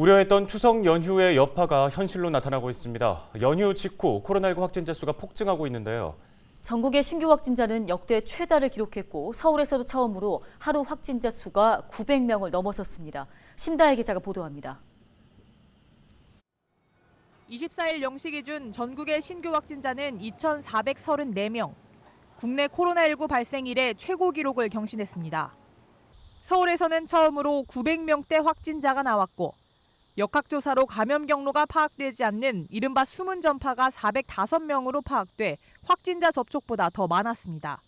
우려했던 추석 연휴의 여파가 현실로 나타나고 있습니다. 연휴 직후 코로나19 확진자 수가 폭증하고 있는데요. 전국의 신규 확진자는 역대 최다를 기록했고 서울에서도 처음으로 하루 확진자 수가 900명을 넘어섰습니다. 심다혜 기자가 보도합니다. 24일 0시 기준 전국의 신규 확진자는 2,434명. 국내 코로나19 발생 이래 최고 기록을 경신했습니다. 서울에서는 처음으로 900명대 확진자가 나왔고 역학조사로 감염 경로가 파악되지 않는 이른바 숨은 전파가 405명으로 파악돼 확진자 접촉보다 더 많았습니다.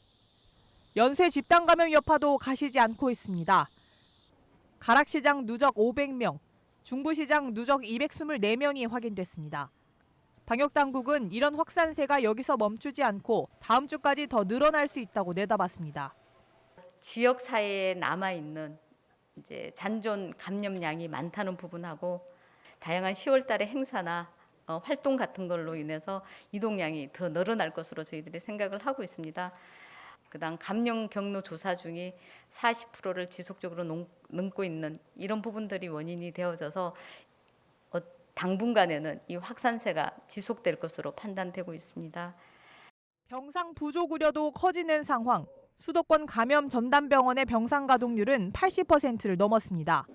연쇄 집단 감염 여파도 가시지 않고 있습니다. 가락시장 누적 500명, 중부시장 누적 224명이 확인됐습니다. 방역당국은 이런 확산세가 여기서 멈추지 않고 다음 주까지 더 늘어날 수 있다고 내다봤습니다. 지역 사회에 남아 있는 이제 잔존 감염량이 많다는 부분하고 다양한 10월 달의 행사나 어, 활동 같은 걸로 인해서 이동량이 더 늘어날 것으로 저희들이 생각을 하고 있습니다. 그다음 감염 경로 조사 중에 40%를 지속적으로 넘- 넘고 있는 이런 부분들이 원인이 되어져서 어, 당분간에는 이 확산세가 지속될 것으로 판단되고 있습니다. 병상 부족 우려도 커지는 상황. 수도권 감염 전담 병원의 병상 가동률은 80%를 넘었습니다.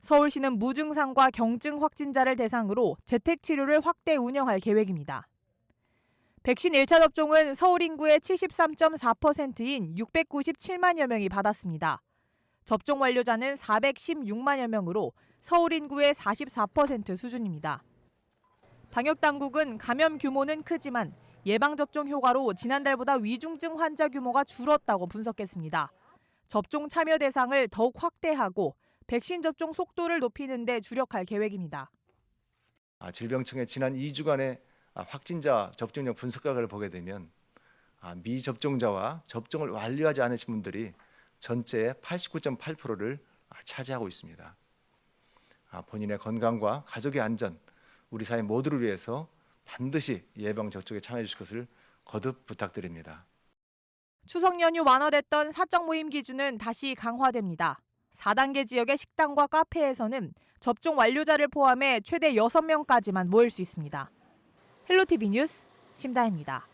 서울시는 무증상과 경증 확진자를 대상으로 재택 치료를 확대 운영할 계획입니다. 백신 1차 접종은 서울 인구의 73.4%인 697만여 명이 받았습니다. 접종 완료자는 416만여 명으로 서울 인구의 44% 수준입니다. 방역 당국은 감염 규모는 크지만 예방접종 효과로 지난달보다 위중증 환자 규모가 줄었다고 분석했습니다. 접종 참여 대상을 더욱 확대하고 백신 접종 속도를 높이는 데 주력할 계획입니다. 아, 질병청의 지난 2주간의 아, 확진자 접종력 분석 결과를 보게 되면 아, 미접종자와 접종을 완료하지 않으신 분들이 전체의 89.8%를 아, 차지하고 있습니다. 아, 본인의 건강과 가족의 안전, 우리 사회 모두를 위해서 반드시 예방 접종에 참여해 주실 것을 거듭 부탁드립니다. 추석 연휴 완화됐던 사적 모임 기준은 다시 강화됩니다. 4단계 지역의 식당과 카페에서는 접종 완료자를 포함해 최대 6명까지만 모일 수 있습니다. 헬로티비 뉴스 심다혜입니다.